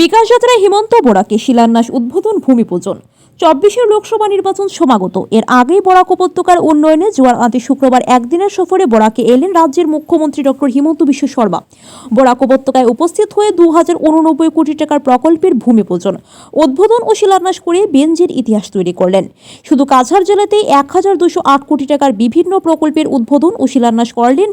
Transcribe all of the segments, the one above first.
বিকাশ যাত্রায় হিমন্ত বোরাকে শিলান্যাস, উদ্বোধন ভূমি পূজন। চব্বিশের লোকসভা নির্বাচন সমাগত। এর আগেই বরাক উপত্যকার উন্নয়নে জোয়ার আদি শুক্রবার একদিনের সফরে বরাকে এলেন রাজ্যের মুখ্যমন্ত্রী ডক্টর হিমন্ত বিশ্ব শর্মা। বরাক উপত্যকায় উপস্থিত হয়ে দু হাজার উননব্বই কোটি টাকার প্রকল্পের ভূমি পূজন, উদ্বোধন ও শিলান্যাস করে বেঞ্জের ইতিহাস তৈরি করলেন। শুধু কাছাড় জেলাতেই এক হাজার দুশো আট কোটি টাকার বিভিন্ন প্রকল্পের উদ্বোধন ও শিলান্যাস করলেন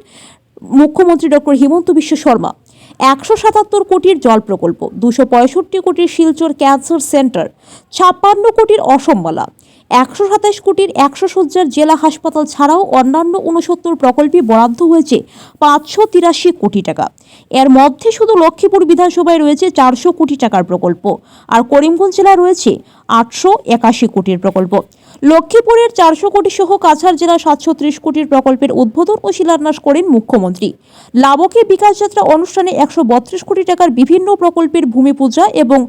মুখ্যমন্ত্রী ডক্টর হিমন্ত বিশ্ব শর্মা। একশো সাতাত্তর কোটির জল প্রকল্প দুশো পঁয়ষট্টি কোটির শিলচর ক্যান্সার সেন্টার ছাপ্পান্ন কোটির অসমমালা একশো সাতাশ কোটির একশো শয্যার জেলা হাসপাতাল ছাড়াও অন্যান্য উনসত্তর প্রকল্পে বরাদ্দ হয়েছে পাঁচশো তিরাশি কোটি টাকা। এর মধ্যে শুধু লক্ষ্মীপুর বিধানসভায় রয়েছে চারশো কোটি টাকার প্রকল্প আর করিমগঞ্জ জেলায় রয়েছে আটশো একাশি কোটির প্রকল্প। লক্ষ্মীপুরের চারশো কোটি সহ কাছাড় জেলা সাতশো ত্রিশ কোটির প্রকল্পের উদ্বোধন ও শিলান্যাস করেন মুখ্যমন্ত্রী। লাবকে বিকাশ যাত্রা অনুষ্ঠানে একশো বত্রিশ কোটি টাকার বিভিন্ন প্রকল্পের ভূমি পূজা এবং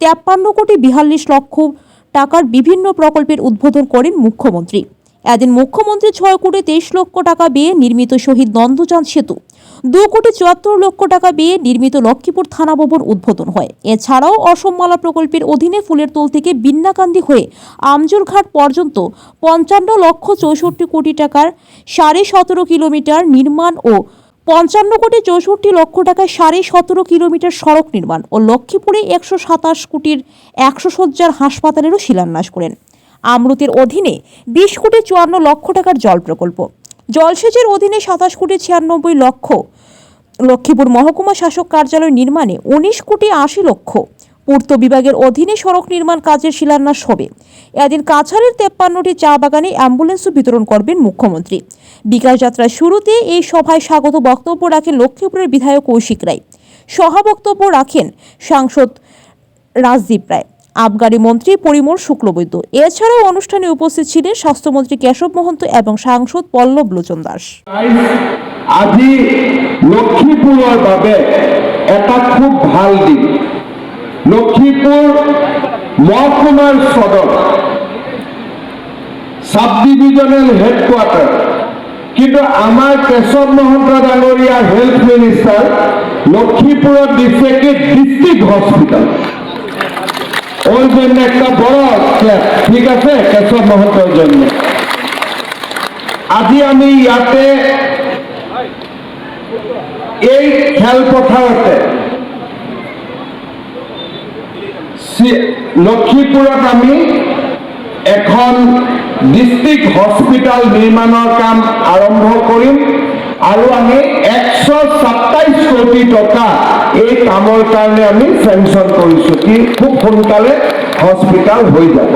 তেপ্পান্ন কোটি বিয়াল্লিশ লক্ষ টাকার বিভিন্ন প্রকল্পের উদ্বোধন করেন মুখ্যমন্ত্রী। এদিন মুখ্যমন্ত্রী ছয় কোটি তেইশ লক্ষ টাকা ব্যয়ে নির্মিত শহীদ নন্দচাঁদ সেতু, দু কোটি চুয়াত্তর লক্ষ টাকা ব্যয়ে নির্মিত লক্ষ্মীপুর থানা ভবন উদ্বোধন হয়। এছাড়াও অসমমালা প্রকল্পের অধীনে ফুলের তোল থেকে বিন্নাকান্দি হয়ে আমজুরঘাট পর্যন্ত পঞ্চান্ন লক্ষ চৌষট্টি কোটি টাকার সাড়ে সতেরো কিলোমিটার নির্মাণ ও পঞ্চান্ন কোটি চৌষট্টি লক্ষ টাকায় সাড়ে সতেরো কিলোমিটার সড়ক নির্মাণ ও লক্ষ্মীপুরে একশো সাতাশ কোটির একশো শয্যার হাসপাতালেরও শিলান্যাস করেন। আমরুতের অধীনে বিশ কোটি চুয়ান্ন লক্ষ টাকার জল প্রকল্প। জলসেচের অধীনে সাতাশ কোটি ছিয়ানব্বই লক্ষ। লক্ষ্মীপুর মহকুমা শাসক কার্যালয় নির্মাণে উনিশ কোটি আশি লক্ষ। পূর্ত বিভাগের অধীনে সড়ক নির্মাণ কাজের শিলান্যাস হবে। এদিন কাছাড়ের তেপ্পান্নটি চা বাগানে অ্যাম্বুলেন্সও বিতরণ করবেন মুখ্যমন্ত্রী। বিকাশ যাত্রার শুরুতে এই সভায় স্বাগত বক্তব্য রাখেন লক্ষ্মীপুরের বিধায়ক কৌশিক রায়। সভাবক্তব্য রাখেন সাংসদ রাজদীপ রায়। আবগারি মন্ত্রী পরিমল শুক্লবৈদ্য। এছাড়াও অনুষ্ঠানে উপস্থিত ছিলেন স্বাস্থ্যমন্ত্রী কেশব মহন্ত এবং সাংসদ পল্লব লোচন দাস। আজি লক্ষীপুৰৰ বাবে এটা খুব ভালো দিন। লক্ষীপুৰ মহকুমাৰ সদৰ সাব ডিভিজনেল হেডকোৱাৰ্টাৰ কিন্তু আমাৰ কেশৱ মহন্ত ডাঙৰীয়া হেল্থ মিনিষ্টাৰ লক্ষীপুৰত দিছে কি ডিষ্ট্ৰিক্ট হস্পিটাল। ওর জন্য একটা বড় ঠিক আছে? কেশৱ মহন্তৰ জন্য। আজি আমি ইয়াতে এই খেলপথাৰতে চি- লক্ষীপুৰত আমি এখন ডিষ্ট্ৰিক্ট হস্পিটেল নিৰ্মাণৰ কাম আৰম্ভ কৰিম আৰু আমি একশ সাতাইশ কোটি টকা এই কামৰ কাৰণে আমি চেংচন কৰিছোঁ। কি খুব সোনকালে হস্পিটেল হৈ যাব।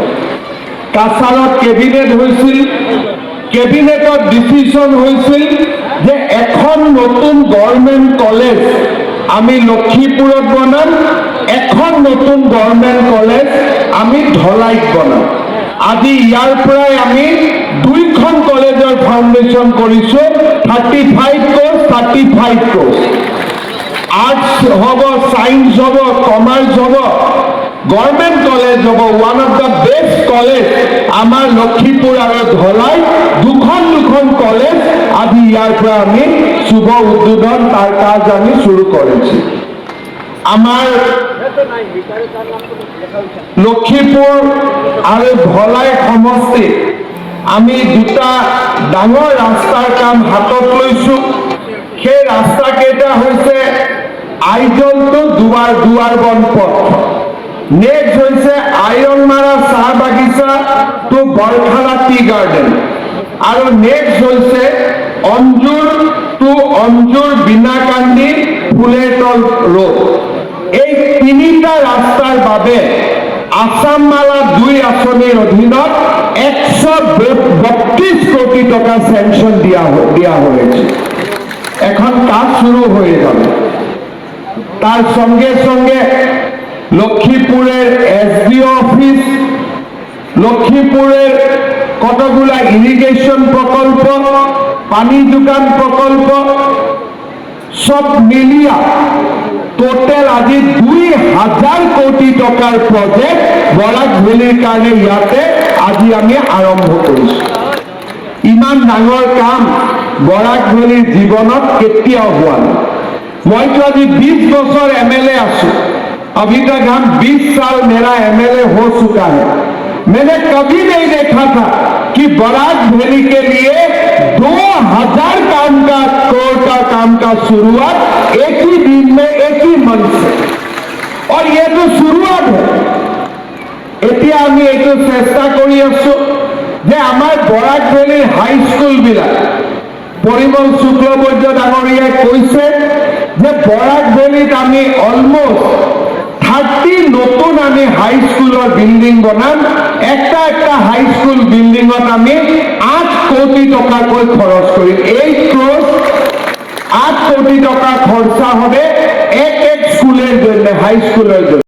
কাছাৰত কেবিনেট হৈছিল। কেবিনেটত ডিচিশ্যন হৈছিল যে এখন নতুন গভৰ্ণমেণ্ট কলেজ আমি লক্ষীপুৰত বনাম। নতুন গভৰ্ণমেণ্ট কলেজ আমি ধলাইত বনাম। আজি ইয়াৰ পৰাই আমি দুইখন কলেজৰ ফাউণ্ডেশ্যন কৰিছোঁ thirty five crore thirty five crore arts হ'ব ছায়েন্স হ'ব কমাৰ্চ হ'ব গভৰ্ণমেণ্ট কলেজ হ'ব one of the best college আমাৰ লক্ষীপুৰ আৰু ধলাই, দুখন দুখন কলেজ আজি ইয়াৰ পৰা আমি শুভ উদ্বোধন তাৰ কাজ আমি শুরু করেছি আমাৰ লক্ষীপুৰ আৰু ধলাই সমষ্টিত আমি দুটা ডাঙৰ ৰাস্তাৰ কাম হাতত লৈছোঁ। সেই ৰাস্তাকেইটা হৈছে আইজলটো দুৱাৰ দুৱাৰ বন পথ। নেক্সট হৈছে আইৰনমাৰা চাহ বাগিচা টু বৰখালা টি গাৰ্ডেন আৰু নেক্সট হৈছে অঞ্জুৰ টু অঞ্জুৰ বিনাকান্দি ফুলেতল ৰোড এই তিনিটা ৰাস্তাৰ বাবে আসাম মালা দুই আঁচনিৰ অধীনত একশ বত্ৰিশ কোটি টকা স্যাংশন দিয়া হয়েছে। এখন কাজ শুরু হয়ে যাবে তার সঙ্গে সঙ্গে লক্ষ্মীপুরের এসডিও অফিস লক্ষ্মীপুরের কতগুলা ইরিগেশন প্রকল্প, পানি যোগান প্রকল্প, সব মিলিয়া টোটেল আজি দুই হাজাৰ কোটি টকাৰ প্ৰজেক্ট বৰাক ভেলীৰ কাৰণে ইয়াতে আজি আমি আৰম্ভ কৰিছোঁ ইমান ডাঙৰ কাম বৰাক ভেলীৰ জীৱনত কেতিয়াও হোৱা নাই মইতো আজি বিশ বছৰ এম এল এ আছো अभी तक हम 20 साल मेरा एमएलए हो चुका है मैंने कभी नहीं देखा था कि बराक वैली के लिए 2000 काम का करोड़ का काम का शुरुआत एक ही दिन में এইটো চেষ্টা কৰি আছো যে আমাৰ বৰাক ভেলীৰ হাইস্কুলবিলাক পৰিমল শুক্লবৈদ্য ডাঙৰীয়াই কৈছে যে বৰাক ভেলীত আমি অলমষ্ট থাৰ্টি নতুন আমি হাইস্কুলৰ বিল্ডিং বনাম। একটা একটা হাইস্কুল বিল্ডিঙত আমি আঠ কোটি টকাকৈ খৰচ কৰিম। এই ক্ৰ'জ আট কোটি টাকা খরচা হবে এক এক স্কুলের জন্য হাই স্কুলের জন্য।